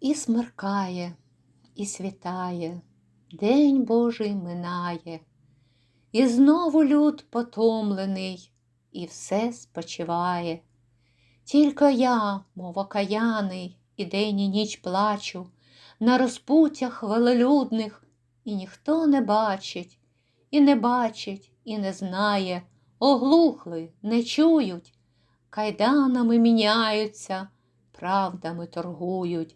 І смеркає, і світає, День Божий минає, і знову люд потомлений, і все спочиває. Тільки я, мов окаяний, і день і ніч плачу, на розпуттях велелюдних, і ніхто не бачить, і не бачить, і не знає, оглухли, не чують, кайданами міняються, правдами торгують,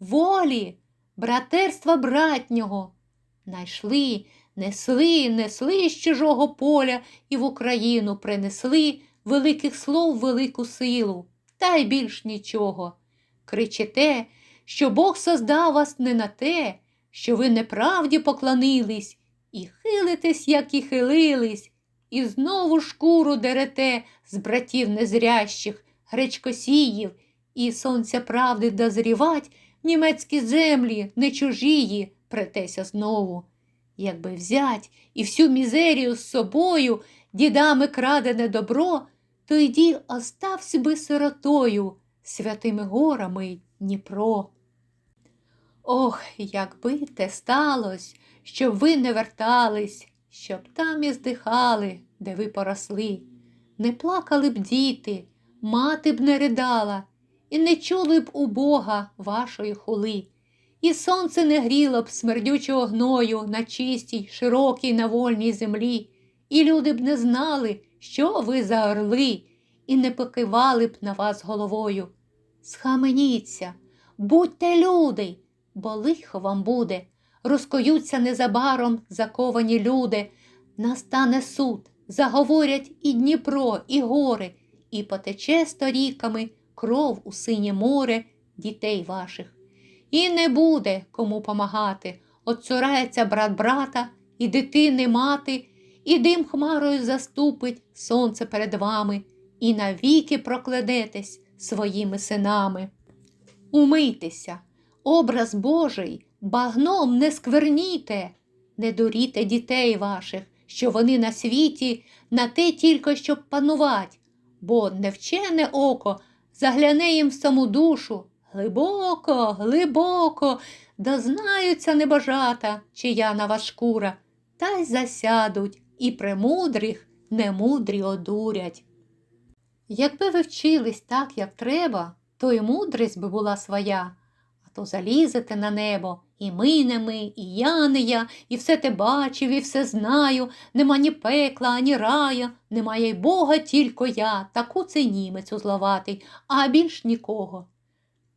волі, братерства братнього. Найшли, несли, несли з чужого поля і в Україну принесли великих слов велику силу, та й більш нічого. Кричите, що Бог создав вас не на те, що ви неправді поклонились, і хилитесь, як і хилились, і знову шкуру дерете з братів незрящих, гречкосіїв, і сонця правди дозрівать німецькі землі, не чужії, претеся знову. Якби взять і всю мізерію з собою, дідами крадене добро, то йді остався би сиротою святими горами Дніпро. Ох, якби те сталось, щоб ви не вертались, щоб там і здихали, де ви поросли. Не плакали б діти, мати б не ридала, і не чули б у Бога вашої хули. І сонце не гріло б смердючого гною на чистій, широкій на вольній землі, і люди б не знали, що ви за орли, і не покивали б на вас головою. Схаменіться, будьте люди, бо лихо вам буде, розкоються незабаром заковані люди, настане суд, заговорять і Дніпро, і гори, і потече сторіками кров у синє море дітей ваших. І не буде кому помагати, Отцурається брат брата, і дитини мати, і дим хмарою заступить сонце перед вами, і навіки прокладетесь своїми синами. Умийтеся, образ Божий, багном не скверніте, не дуріте дітей ваших, що вони на світі на те тільки, щоб панувати, бо невчене око загляне їм в саму душу. Глибоко, глибоко, дознаються небожата, чия нова шкура, та й засядуть, і премудрих немудрі одурять. Якби ви вчились так, як треба, то й мудрість би була своя, то залізете на небо, і ми не ми, і я не я, і все те бачив, і все знаю, нема ні пекла, ані рая, немає й Бога, тільки я, таку це німець узловатий, а більш нікого.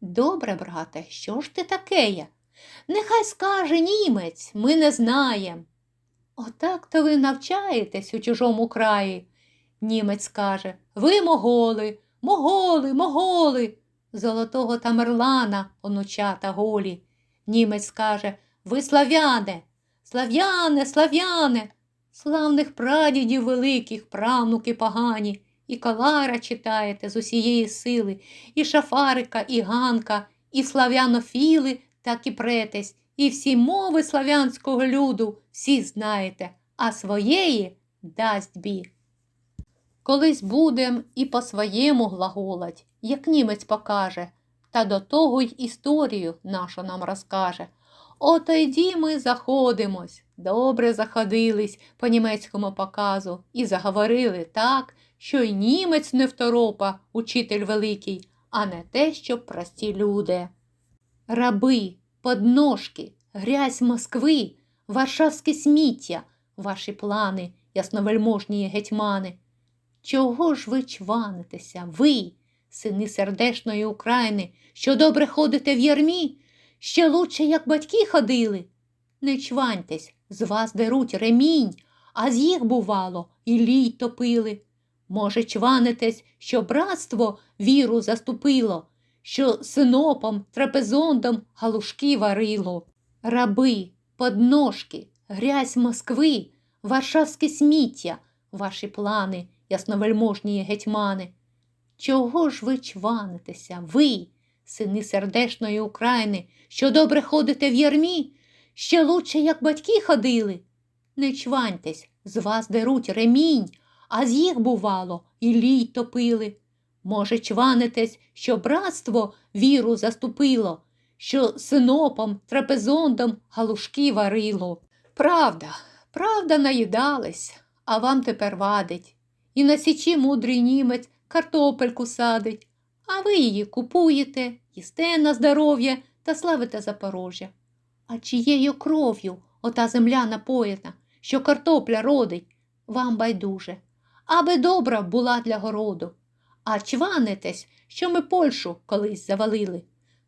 Добре, брате, що ж ти такеє? Нехай скаже німець, ми не знаєм. Отак то ви навчаєтесь у чужому краї. Німець каже Ви моголи, моголи, моголи. Золотого Тамерлана, онучата голі. Німець каже Ви славяне, слав'яне, слав'яне, славних прадідів великих, правнуки погані, і Калара читаєте з усієї сили, і Шафарика, і Ганка, і слав'янофіли так і претесь, і всі мови слав'янського люду всі знаєте, а своєї дасть бі. Колись будем і по своєму глаголать, як німець покаже, та до того й історію нашу нам розкаже. Ото йді ми заходимось, добре заходились по німецькому показу і заговорили так, що й німець не второпа, учитель великий, а не те, що прості люди. Раби, подножки, грязь Москви, варшавське сміття, ваші плани, ясновельможні гетьмани. Чого ж ви чванитеся, ви, сини сердешної України, що добре ходите в ярмі? Ще лучше, як батьки ходили. Не чваньтесь, з вас деруть ремінь, а з їх, бувало, і лій топили. Може, чванитесь, що братство віру заступило, що синопом, трапезондом галушки варило. Раби, подножки, грязь Москви, варшавське сміття, ваші плани, ясновельможні гетьмани. Чого ж ви чванитеся, ви, сини сердешної України, що добре ходите в ярмі? Ще лучше, як батьки ходили. Не чваньтесь, з вас деруть ремінь, а з їх, бувало, і лій топили. Може, чванитесь, що братство віру заступило, що синопом, трапезондом галушки варило. Правда, правда, наїдались, а вам тепер вадить. І на січі мудрий німець картопельку садить, а ви її купуєте, їсте на здоров'я та славите Запорожжя. А чиєю кров'ю ота земля напоєна, що картопля родить, вам байдуже, аби добра була для городу. А чванитесь, що ми Польщу колись завалили.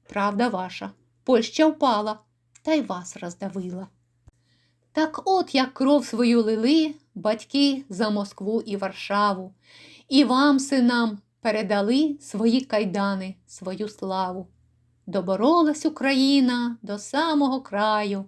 Правда ваша, Польща впала, та й вас роздавила. Так от як кров свою лили батьки за Москву і Варшаву, і вам, синам, передали свої кайдани, свою славу. Доборолась Україна до самого краю,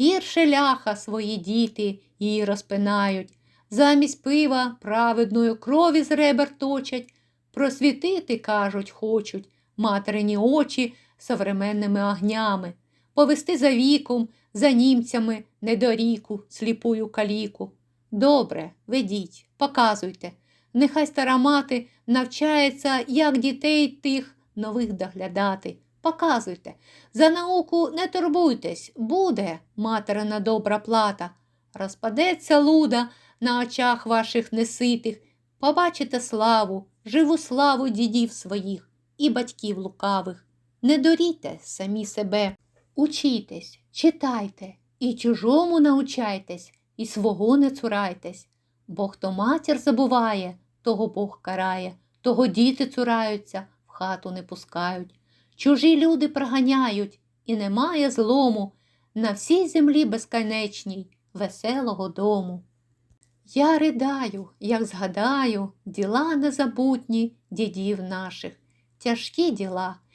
гірше ляха свої діти її розпинають, замість пива праведною крові з ребер точать, просвітити, кажуть, хочуть материні очі современними огнями, повести за віком, за німцями недоріку, сліпую каліку. Добре, ведіть, показуйте. Нехай стара мати навчається, як дітей тих нових доглядати. Показуйте. За науку не турбуйтесь, буде материна добра плата. Розпадеться луда на очах ваших неситих. Побачите славу, живу славу дідів своїх і батьків лукавих. Не дорійте самі себе. Учітесь, читайте, і чужому научайтесь, і свого не цурайтесь. Бо хто матір забуває, того Бог карає, того діти цураються, в хату не пускають. Чужі люди проганяють, і немає злому на всій землі безконечній, веселого дому. Я ридаю, як згадаю, діла незабутні дідів наших, тяжкі діла.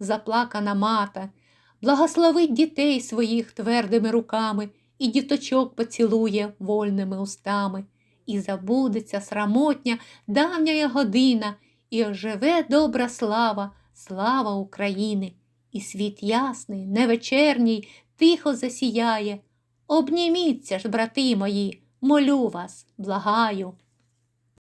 заплакана мата, благословить дітей своїх твердими руками і діточок поцілує вольними устами. І забудеться срамотня давня година, і оживе добра слава, слава України, і світ ясний, невечерній, тихо засіяє. Обніміться ж, брати мої, молю вас, благаю.